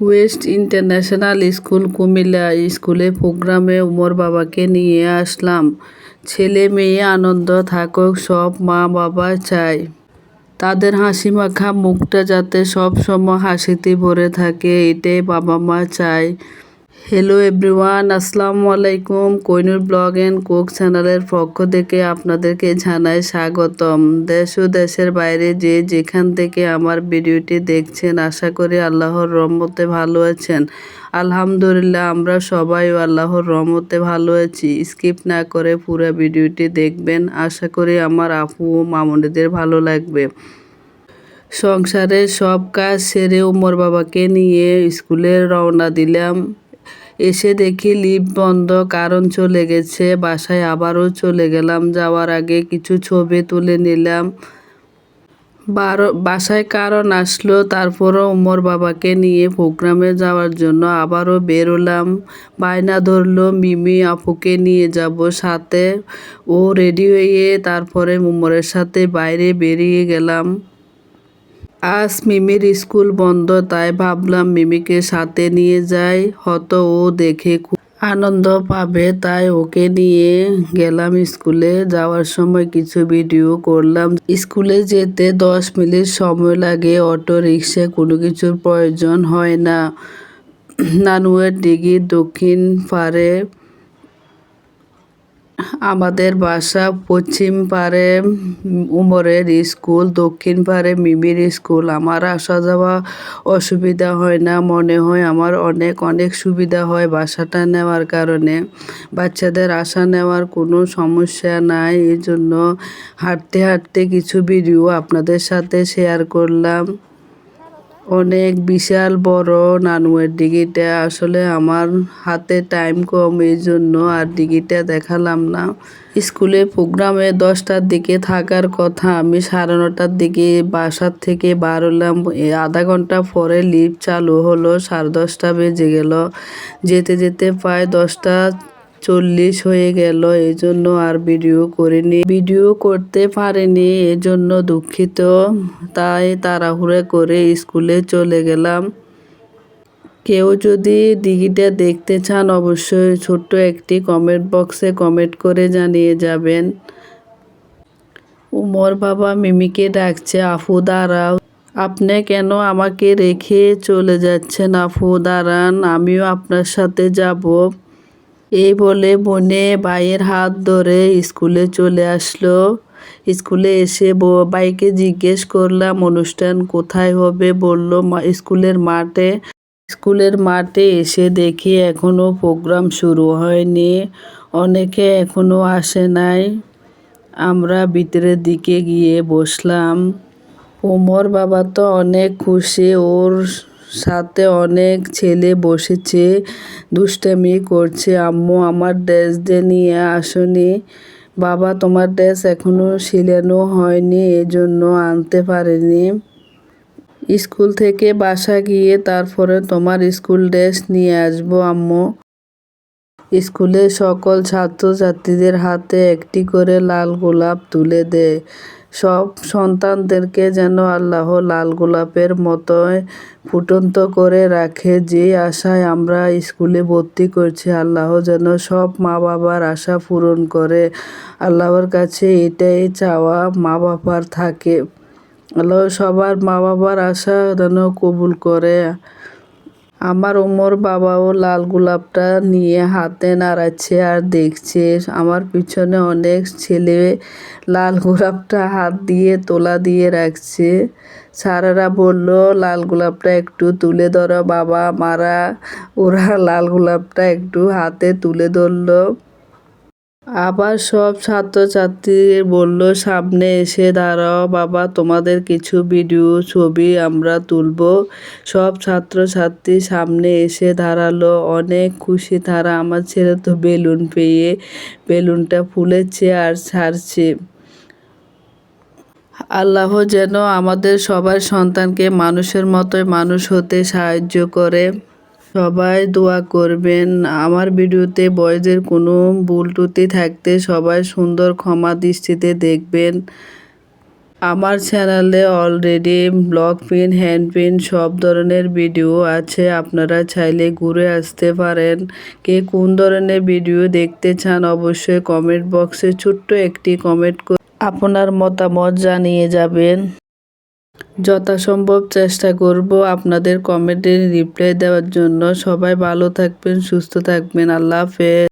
West international school Comilla স্কুলে প্রোগ্রামে ওমর বাবাকে নিয়ে আসলাম। ছেলে মেয়ে আনন্দ থাকুক, সব মা বাবা চায়। তাদের হাসি মাখা মুখটা যাতে সব সময় হাসিতে ভরে থাকে, এটাই বাবা মা চায়। হ্যালো এভরিওয়ান আসসালামু আলাইকুম কৈনুর ব্লগ অ্যান্ড কুক চ্যানেলের পক্ষ থেকে আপনাদেরকে জানাই স্বাগতম। দেশ ও দেশের বাইরে যে যেখান থেকে আমার ভিডিওটি দেখছেন, আশা করি আল্লাহর রহমতে ভালো আছেন। আলহামদুলিল্লাহ, আমরা সবাই আল্লাহর রহমতে ভালো আছি। স্কিপ না করে পুরো ভিডিওটি দেখবেন, আশা করি আমার আপু ও মামনিদের ভালো লাগবে। সংসারের সব কাজ সেরে উমর বাবাকে নিয়ে স্কুলে রওনা দিলাম। এসে দেখি লিফট বন্ধ, কারণ চলে গেছে, বাসায় আবারও চলে গেলাম। যাওয়ার আগে কিছু ছবি তুলে নিলাম। বারো, বাসায় কারণ আসলো, তারপরও উমর বাবাকে নিয়ে প্রোগ্রামে যাওয়ার জন্য আবারও বেরোলাম। বায়না ধরলো, মিমি আপুকে নিয়ে যাব সাথে। ও রেডি হয়ে তারপরে উমরের সাথে বাইরে বেরিয়ে গেলাম। আজ মিমির স্কুল বন্ধ, তাই ভাবলাম মিমিকে সাথে নিয়ে যাই। হয়তো ও দেখে খুব আনন্দ পাবে, তাই ওকে নিয়ে গেলাম স্কুলে। যাওয়ার সময় কিছু ভিডিও করলাম। স্কুলে যেতে দশ মিনিট সময় লাগে, অটো রিক্সা কোনো কিছুর প্রয়োজন হয় না। নানুয়ের দিঘির দক্ষিণ পারে আমাদের বাসা পশ্চিম পারে, উমরের স্কুল, দক্ষিণ পারে মিমির স্কুল। আমার আসা যাওয়া অসুবিধা হয় না, মনে হয় আমার অনেক অনেক সুবিধা হয় বাসাটা নেওয়ার কারণে। বাচ্চাদের আসা নেওয়ার কোনো সমস্যা নাই এই জন্য হাঁটতে হাঁটতে কিছু ভিডিও আপনাদের সাথে শেয়ার করলাম। অনেক বিশাল বড় নানুয়ের ডিগিটা। আসলে আমার হাতে টাইম কম এই জন্য আর ডিগিটা দেখালাম না। স্কুলে প্রোগ্রামে দশটার দিকে থাকার কথা, আমি সাড়ে নটার দিকে বাসার থেকে বার হলাম। আধা ঘণ্টা পরে লিফট চালু হলো, সাড়ে দশটা বেজে গেল। যেতে যেতে প্রায় দশটা চল্লিশ হয়ে গেল এই জন্য আর ভিডিও করিনি। ভিডিও করতে পারিনি, এজন্য দুঃখিত। তাই তাড়াহুড়ো করে স্কুলে চলে গেলাম। কেউ যদি দিঘিটা দেখতে চান, অবশ্যই ছোট্ট একটি কমেন্ট বক্সে কমেন্ট করে জানিয়ে যাবেন। উমর বাবা মিমিকে ডাকছে আফু দাঁড়াও। আপনি কেন আমাকে রেখে চলে যাচ্ছেন? আফু দাঁড়ান, আমিও আপনার সাথে যাব। এই বলে বনে ভাইয়ের হাত ধরে স্কুলে চলে আসলো। স্কুলে এসে বাইকে জিজ্ঞেস করলাম, অনুষ্ঠান কোথায় হবে? বলল স্কুলের মাঠে। স্কুলের মাঠে এসে দেখি এখনও প্রোগ্রাম শুরু হয়নি। অনেকে এখনও আসে নাই। আমরা ভিতরের দিকে গিয়ে বসলাম। ওমর বাবা তো অনেক খুশি। ওর সাথে অনেক ছেলে বসেছে, দুষ্টামি করছে। আম্মু, আমার ড্রেস দিয়ে নিয়ে আসনি। বাবা, তোমার ড্রেস এখনও সিলানো হয়নি, এজন্য আনতে পারেনি। স্কুল থেকে বাসা গিয়ে তারপরে তোমার স্কুল ড্রেস নিয়ে আসব, আম্মু। স্কুলে সকল ছাত্রছাত্রীদের হাতে একটি করে লাল গোলাপ তুলে দেয় সব সন্তানদেরকে যেন আল্লাহ লাল গোলাপের মতোই ফুটন্ত করে রাখে। যে আশায় আমরা স্কুলে ভর্তি করছি, আল্লাহ যেন সব মা বাবার আশা পূরণ করে। আল্লাহর কাছে এটাই চাওয়া মা বাবার থাকে। আল্লাহ সবার মা বাবার আশা যেন কবুল করে। আমার ওমর বাবাও লাল গোলাপটা নিয়ে হাতে নাড়াচ্ছে আর দেখছে, আমার পিছনে অনেক ছেলে লাল গোলাপটা হাত দিয়ে তোলা দিয়ে রাখছে। সারারা বলল, লাল গোলাপটা একটু তুলে ধরো বাবা, মারা, ওরা লাল গোলাপটা একটু হাতে তুলে ধরলো। আবার সব ছাত্রছাত্রী বলল, সামনে এসে দাঁড়াও বাবা, তোমাদের কিছু ভিডিও, ছবি আমরা তুলব। সব ছাত্রছাত্রী সামনে এসে দাঁড়াল। অনেক খুশি, তারা আমার ছেলে তো বেলুন পেয়ে, বেলুনটা ফুলেছে আর ছাড়ছে। আল্লাহ যেন আমাদের সবার সন্তানকে মানুষের মতোই মানুষ হতে সাহায্য করে। সবাই দোয়া করবেন। আমার ভিডিওতে বয়সের কোনো ভুল থাকতে সবাই সুন্দর ক্ষমা দৃষ্টিতে দেখবেন। আমার চ্যানেলে already blog pin, hand pin সব ধরনের ভিডিও আছে। আপনারা চাইলে ঘুরে আসতে পারেন। কে কোন ধরনের ভিডিও দেখতে চান অবশ্যই কমেন্ট বক্সে ছোট্ট একটি কমেন্ট আপনার মতামত জানিয়ে যাবেন। যথাসম্ভব চেষ্টা করব আপনাদের কমেন্টের রিপ্লাই দেওয়ার জন্য। সবাই ভালো থাকবেন, সুস্থ থাকবেন। আল্লাহ হাফেজ।